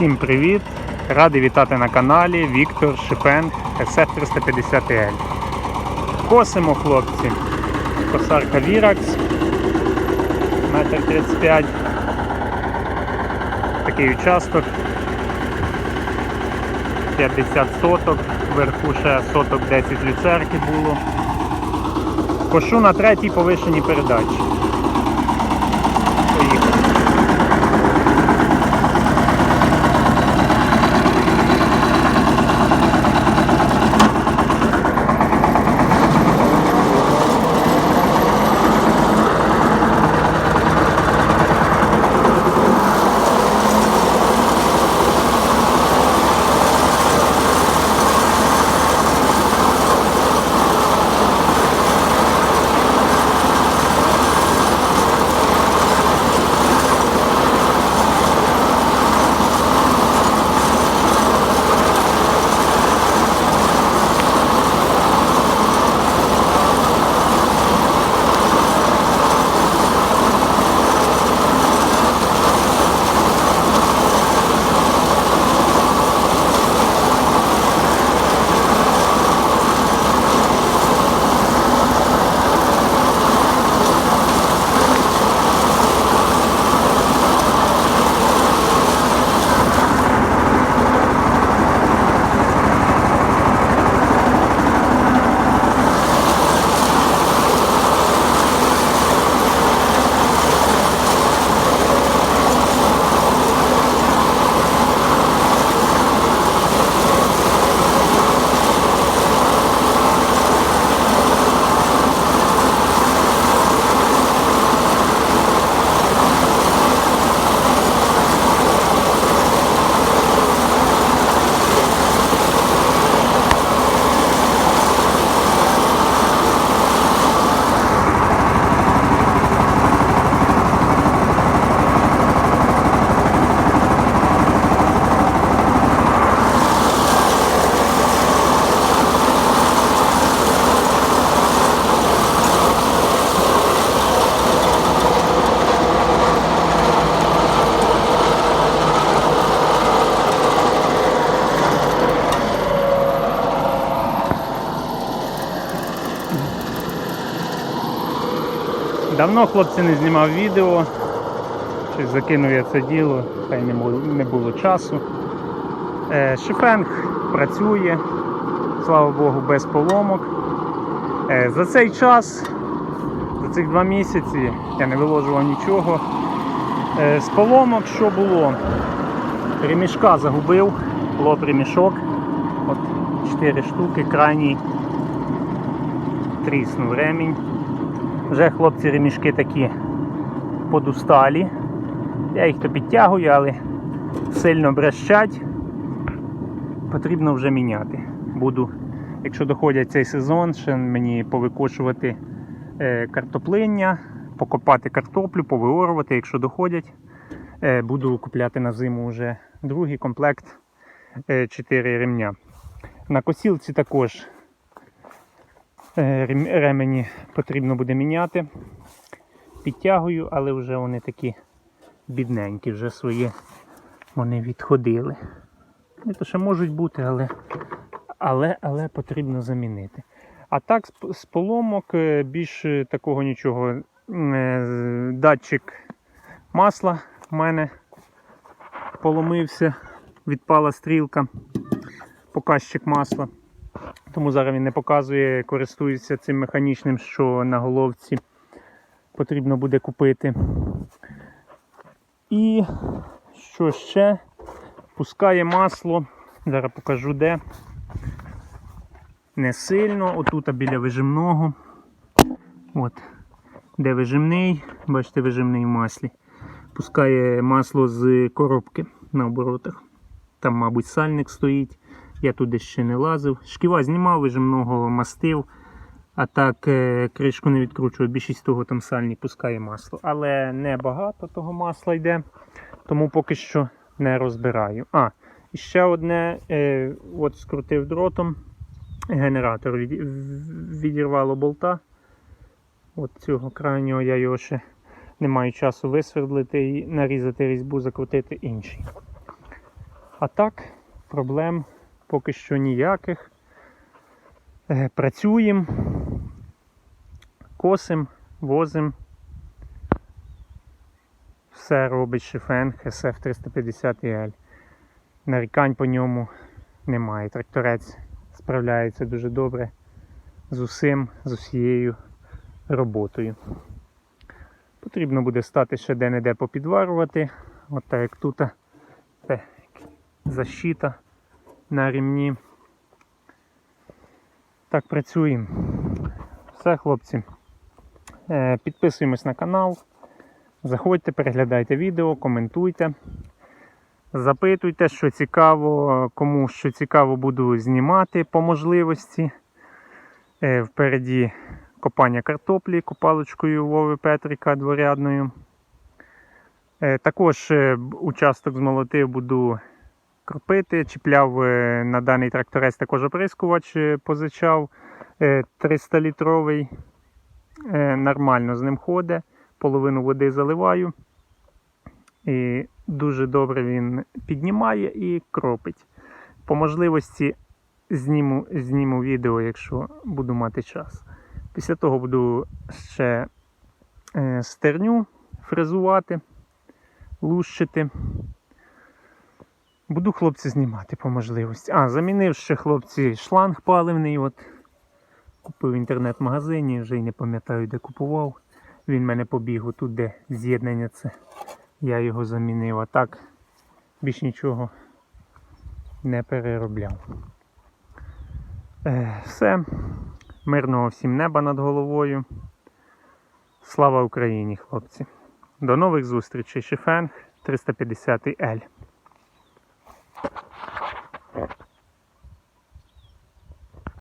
Всім привіт! Радий вітати на каналі Віктор Шипенк SF350L. Косимо, хлопці. Косарка Virax. Метр 35. Такий участок. 50 соток. Вверху ще соток 10 люцерки було. Кошу на третій повишеній передачі. Давно хлопці не знімав відео. Щось закинув я це діло, хай не було, не було часу. Е, Шифенг працює, слава Богу, без поломок. Е, за цей час, за цих два місяці, я не виложував нічого. Е, з поломок що було? Ремішка загубив, лоб ремішок. От 4 штуки, крайній тріснув ремінь. Вже хлопці ремішки такі подусталі. Я їх то підтягую, але сильно брещать. Потрібно вже міняти. Буду, якщо доходять цей сезон, ще мені повикошувати е, картоплиння, покопати картоплю, повиорувати, якщо доходять. Е, буду купляти на зиму вже другий комплект 4 ремня. На косілці також Е, ремені потрібно буде міняти. Підтягую, але вже вони такі бідненькі, вже свої вони відходили. Не то ще можуть бути, але, але, але потрібно замінити. А так, з поломок е, більш е, такого нічого. Е, Датчик масла в мене поломився, відпала стрілка, показчик масла. Тому зараз він не показує, користується цим механічним, що на головці потрібно буде купити. І що ще? Пускає масло. Зараз покажу де. Не сильно, отут біля вижимного. От. Де вижимний, бачите, вижимний в маслі. Пускає масло з коробки на оборотах. Там, мабуть, сальник стоїть. Я туди ще не лазив. Шківа знімав, вижимного мастив. А так е, кришку не відкручував. Більшість того там сальник пускає масло. Але не багато того масла йде, тому поки що не розбираю. А, і ще одне, е, от скрутив дротом. Генератор від, відірвало болта. От цього крайнього я його ще не маю часу висвердлити і нарізати різьбу, закрутити інший. А так, проблем поки що ніяких. Е, Працюємо, косим, возим. Все робить Шифенг SF 350 l Нарікань по ньому немає. Тракторець справляється дуже добре з усім, з усією роботою. Потрібно буде стати ще де-не-де попідварувати. От так як тут защита на ремні. Так працюємо. Все, хлопці. Е, Підписуємось на канал. Заходьте, переглядайте відео, коментуйте. Запитуйте, що цікаво, кому що цікаво буду знімати по можливості. Е, Впереді копання картоплі копалочкою Вови Петрика дворядною. Е, Також участок змолотив буду кропити. Чіпляв е, на даний тракторець також оприскувач, е, позичав 300-літровий. Нормально з ним ходить. Половину води заливаю. І дуже добре він піднімає і кропить. По можливості зніму, зніму відео, якщо буду мати час. Після того буду ще е, стерню фрезувати, лущити. Буду хлопці знімати по можливості. А, замінив ще хлопці шланг паливний. От. Купив в інтернет-магазині, вже й не пам'ятаю, де купував. Він мене побіг отут, де з'єднання це. Я його замінив, а так більш нічого не переробляв. Е, все. Мирного всім неба над головою. Слава Україні, хлопці. До нових зустрічей. Шифенг 350L. Thank you.